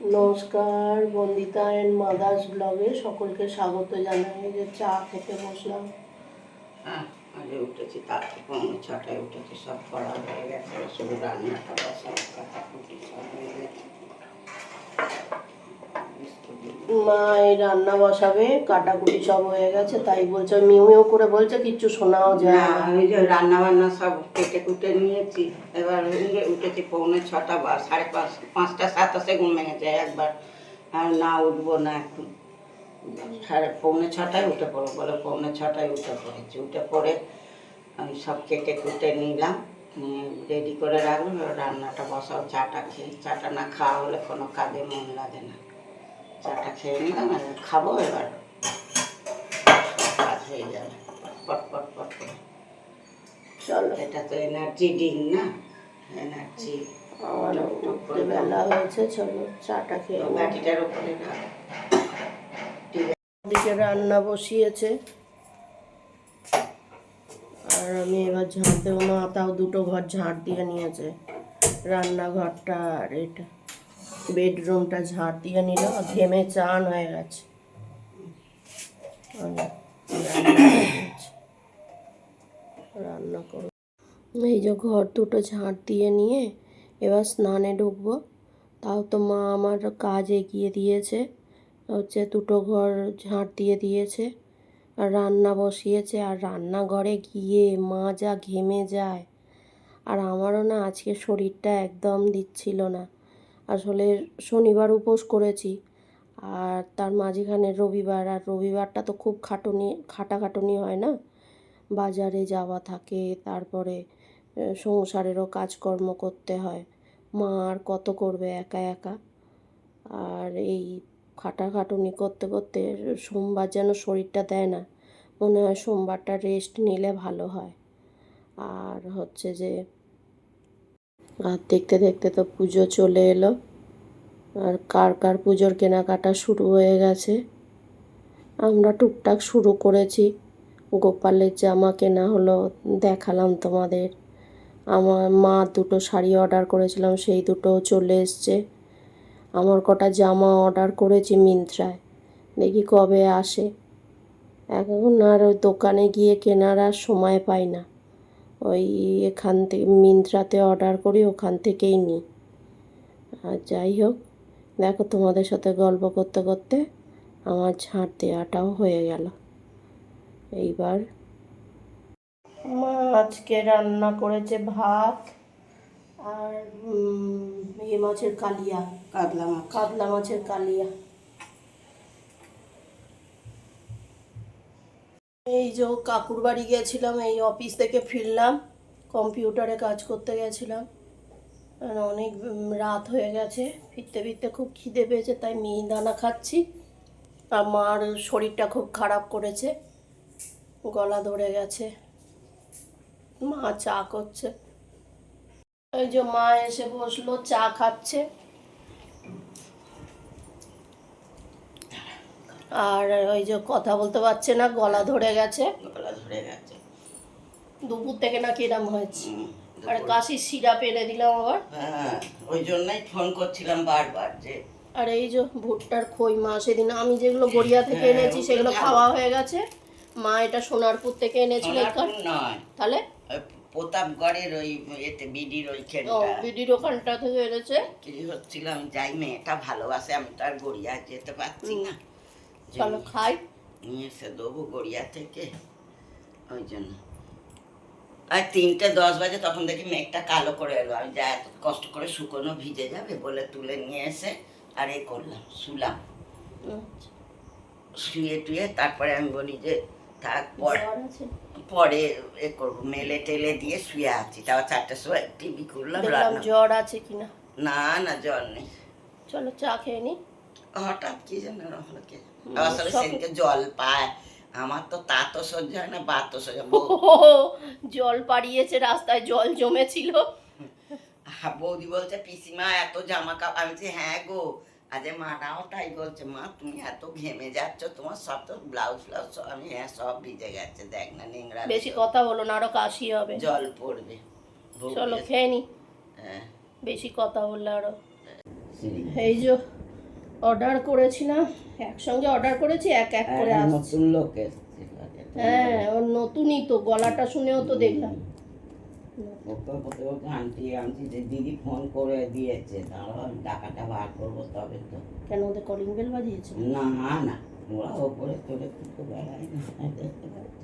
নমস্কার, Bandita and mother's ব্লগে সকলকে স্বাগত জানাই। যে চা খেতে বসলাম। হ্যাঁ আগে উঠেছি, তার থেকে পৌনে ছটায় উঠেছি, সব করা হয়ে গেছে শুধু রান্নাটা বসা কাটাকুটি সব হয়ে গেছে। বিস্কুট দিলাম। মা এই রান্না বসাবে কাটাকুটি সব হয়ে গেছে তাই বলছে মিউ মিউ করে বলছে কিচ্ছু শোনাও যায় না ওই যে রান্না বান্না সব কেটে কুটে নিয়েছি এবার উঠে উঠেছি পৌনে ছটা বা সাড়ে পাঁচ পাঁচটা সাতাশে ঘুম ভেঙেছে একবার। আর না উঠবো না এখন সাড়ে পৌনে ছটায় উঠে পড়ব বলে পৌনে ছটায় উঠে পড়েছি। উঠে পড়ে আমি সব কেটে কুটে নিলাম নিয়ে রেডি করে রাখলাম এবার রান্নাটা বসাও চাটা খেয়ে চাটা না খাওয়া হলে কোনো কাজে মন লাগে না। চাটা খেয়ে নিলাম আর খাব এবার। কাজ হয়ে যাবে। পট পট পট করে চলো এটা তো এনার্জি ডিং না? এনার্জি বেলা হয়েছে চলো চাটা খেয়ে। বাটিটার উপরে দিকে রান্না বসিয়েছে। আর আমি এবার ঝাঁট দেবো না তাও দুটো ঘর ঝাঁট দিয়ে নিয়েছে। রান্নাঘরটা আর এটা বেডরুমটা ঝাঁট দিয়ে নিল, ঘেমে চান হয়ে গেছে। রান্না করো। এই যে ঘর দুটো ঝাঁট দিয়ে নিয়ে এবার স্নানে ঢুকবো। তাও তো মা আমার কাজ এগিয়ে দিয়েছে, হচ্ছে দুটো ঘর ঝাঁট দিয়ে দিয়েছে। আর রান্না বসিয়েছে, আর রান্নাঘরে গিয়ে মা যা ঘেমে যায়। আর আমারও না আজকে শরীরটা একদম দিচ্ছিল না। আসলে শনিবার উপোস করেছি। আর তার মাঝখানে রবিবার, আর রবিবারটা তো খুব খাটুনি, খাটাখাটুনি হয় না? বাজারে যাওয়া থাকে, তারপরে সংসারেরও কাজকর্ম করতে হয়। মা আর কত করবে একা একা? আর এই খাটাখাটুনি করতে করতে সোমবার যেন শরীরটা দেয় না, মনে হয় সোমবারটা রেস্ট নিলে ভালো হয়। আর হচ্ছে যে আর দেখতে দেখতে তো পুজো চলে এলো। আর কার কার পুজোর কেনাকাটা শুরু হয়ে গেছে? আমরা টুকটাক শুরু করেছি। গোপালের জামা কেনা হলো, দেখালাম তোমাদের। আমার মা দুটো শাড়ি অর্ডার করেছিলাম, সেই দুটো চলে এসছে। আমার কটা জামা অর্ডার করেছি মিন্ত্রায়। দেখি কবে আসে। এখন আর ওই দোকানে গিয়ে কেনার আর সময় পাই না। ওই এখান থেকে মিন্ত্রাতে অর্ডার করি, ওখান থেকেই নিই আর যাই হোক, দেখো তোমাদের সাথে গল্প করতে করতে আমার ঝাঁট দেওয়াটাও হয়ে গেল। এইবার মা আজকে রান্না করেছে ভাত আর ইয়ে মাছের কালিয়া, কাতলা মাছ। কাতলা মাছের কালিয়া। এই যে কাকুর বাড়ি গেছিলাম, এই অফিস থেকে ফিরলাম কম্পিউটারে কাজ করতে গেছিলাম। অনেক রাত হয়ে গেছে, ফিরতে ফিরতে খুব খিদে পেয়েছে, তাই মিহিদানা খাচ্ছি। আর মার শরীরটা খুব খারাপ করেছে, গলা ধরে গেছে। মা চা করছে। এই যে মা এসে বসল, চা খাচ্ছে। আর ওই যে কথা বলতে পারছে না গলা ধরে গেছে। গলা ধরে গেছে। দুপুর থেকে না এরম হয়েছে। আর কাশির সিরাপ এনে দিলাম আবার। হ্যাঁ ওই জন্যই ফোন করছিলাম বারবার যে আর এই যে ভুট্টার খই মা সেদিন আমি যেগুলো গড়িয়া থেকে হ্যাঁ, এনেছি সেগুলো খাওয়া হয়ে গেছে। মা এটা সোনারপুর থেকে এনেছিল তাহলে? প্রতাপগড়ের ওই এতে বিডির ওইখানটা। বিডির ওখানটা থেকে এনেছে। কি হচ্ছিল আমি যাই মেয়েটা ভালোবাসে আমি তো আর গড়িয়া যেতে পারছি না। চলো খাই। নিয়ে এসে দেবো গড়িয়া থেকে। ওই জন্য। আর তিনটে দশ বাজে তখন দেখি মেঘটা কালো করে এলো। আমি যা এত কষ্ট করে শুকনো ভিজে যাবে বলে তুলে নিয়ে এসে আর এ করলাম শুলাম। আচ্ছা, শুয়ে টুয়ে তারপরে আমি বলি যে থাক পরে এ করব। মেলে টেলে দিয়ে শুয়ে আছি। তাও চারটের সময় টিভি খুললাম জ্বর আছে কিনা না? না জ্বর নেই। চলো চা খেয়ে নি। হঠাৎ কি যেন হলো কে আসলে সেদিনকে জল পায়। আমার তো তা তো সহ্য হয় না বা তো সহ্য হয় জল পাড়িয়েছে রাস্তায় জল জমেছিল। হ্যাঁ, বৌদি বলছে পিসিমা এত জামা কাপড় আমি বলছি হ্যাঁ গো আজ মারাও তাই বলছে মা তুমি এত ঘেমে যাচ্ছ তোমার সব তো ব্লাউজ ফ্লাউজ সব আমি হ্যাঁ সব ভিজে গেছে দেখ না নোংরা বেশি কথা বলো না আরও কাশি হবে। জল পড়বে। চলো খেয়ে নি। হ্যাঁ। বেশি কথা বললে আরও। সিঁড়ি। এই যে অর্ডার করেছিলাম একসঙ্গে অর্ডার করেছি এক এক করে হ্যাঁ, আসছে। নতুন লোক হ্যাঁ ওর নতুনই তো গলাটা শুনেও তো দেখলাম। আন্টি দিদি ফোন করে দিয়েছে তাহলে টাকাটা বার করব তবে তো। কেন ওদের কলিং বেল বাজিয়েছে? না না ওরা ওপরে চলে কিন্তু বেড়ায় না দেখতে পাচ্ছ।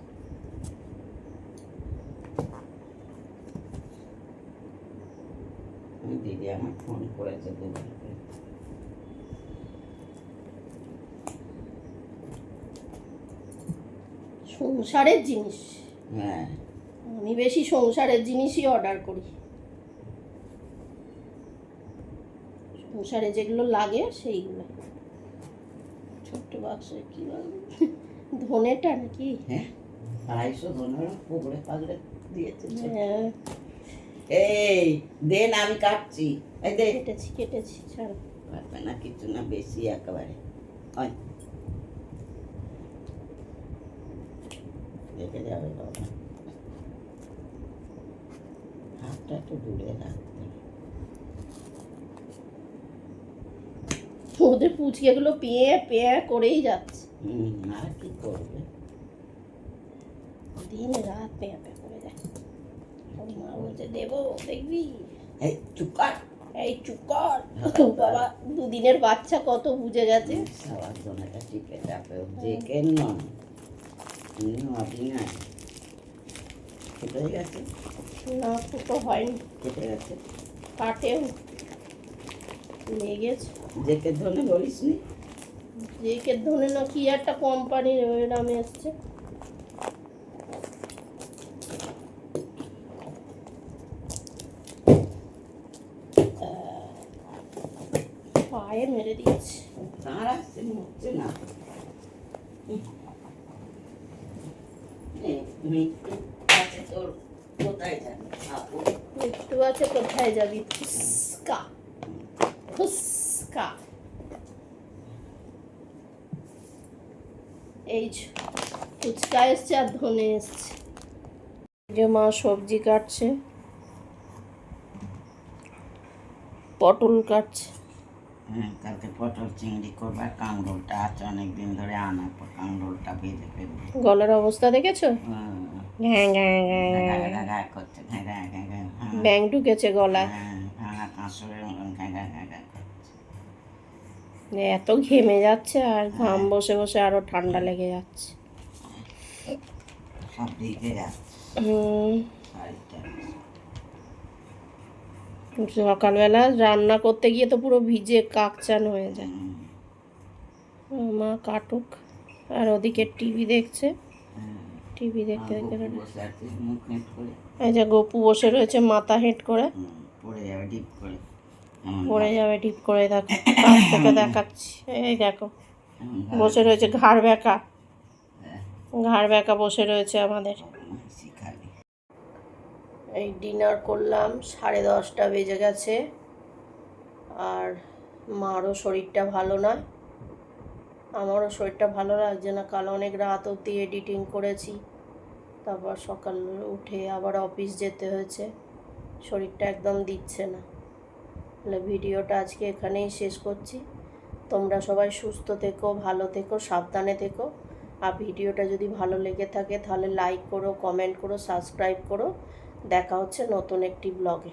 দিদি আমার ফোন করেছে দুবার করে। সংসারের জিনিস। হ্যাঁ। আমি বেশি সংসারের জিনিসই অর্ডার করি। সংসারে যেগুলো লাগে সেইগুলো। ছোট্ট বাক্সে কি ধনেটা নাকি? হ্যাঁ আড়াইশো ধনের পুকুরে পাগড়ে দিয়েছে। হ্যাঁ। এই দেন আমি কাটছি। এই দে। কেটেছি কেটেছি ছাড়ো। পারবে না কিছু না বেশি একেবারে। হয় দেখে যাবে বাবা হাতটা একটু দূরে রাখতে। ওদের পুচকেগুলো পেয়ে পেয়ে করেই যাচ্ছে। হুম আর কি করবে? দিন রাত পেয়ে পেয়ে করে যায়। মা বলছে দেবো দেখবি? এই চুপ কর। এই চুপ কর। বাবা দুদিনের বাচ্চা কত বুঝে গেছে। টিপে চাপে দেখে নন না কেটে গেছে না ফুটো হয়নি। কেটে গেছে কাটেও লেগেছে। জেকে ধনে বলিস নি? জেকে ধরে না কি একটা কোম্পানির ওই নামে এসছে। পায়ে মেরে দিয়েছে। আসছে হচ্ছে না। মৃত্যু আছে তোর কোথায় যাবে? মৃত্যু আছে, কোথায় যাবি? ফুসকা। ফুসকা। এই ফুচকা এসছে আর ধনে এসছে। যে মা সবজি কাটছে। পটল কাটছে। হ্যাঁ কালকে পটল চিংড়ি করবার কাঁকরোলটা আছে অনেক দিন ধরে আনা কাঁকরোলটা ভেজে ফেলবে গলার অবস্থা দেখেছ হ্যাঁ, হ্যাঁ। ব্যাং ঢুকেছে গলায় হ্যাঁ, হ্যাঁ। এত ঘেমে যাচ্ছে আর ঘাম বসে বসে আরও ঠান্ডা লেগে যাচ্ছে সব দিকে যাচ্ছে হুম সকালবেলা রান্না করতে গিয়ে তো পুরো ভিজে কাকচান হয়ে যায়। মা কাটুক। আর ওদিকে টিভি দেখছে। টিভি দেখতে এই যে গপু বসে রয়েছে মাথা হেঁট করে। পড়ে যাবে ডিপ করে। পড়ে যাবে টিপ করে দেখো। কাছ থেকে দেখাচ্ছি। এই দেখো বসে রয়েছে ঘাড় ব্যাকা। হ্যাঁ, ঘাড় ব্যাকা বসে রয়েছে আমাদের। এই ডিনার করলাম, সাড়ে দশটা বেজে গেছে। আর মারও শরীরটা ভালো নয়। আমারও শরীরটা ভালো লাগছে না কাল অনেক রাত অবধি এডিটিং করেছি। তারপর সকাল উঠে আবার অফিস যেতে হয়েছে। শরীরটা একদম দিচ্ছে না। তাহলে ভিডিওটা আজকে এখানেই শেষ করছি। তোমরা সবাই সুস্থ থেকো, ভালো থেকো, সাবধানে থেকো। আর ভিডিওটা যদি ভালো লেগে থাকে, তাহলে লাইক করো কমেন্ট করো সাবস্ক্রাইব করো। দেখা হচ্ছে নতুন একটি ব্লগে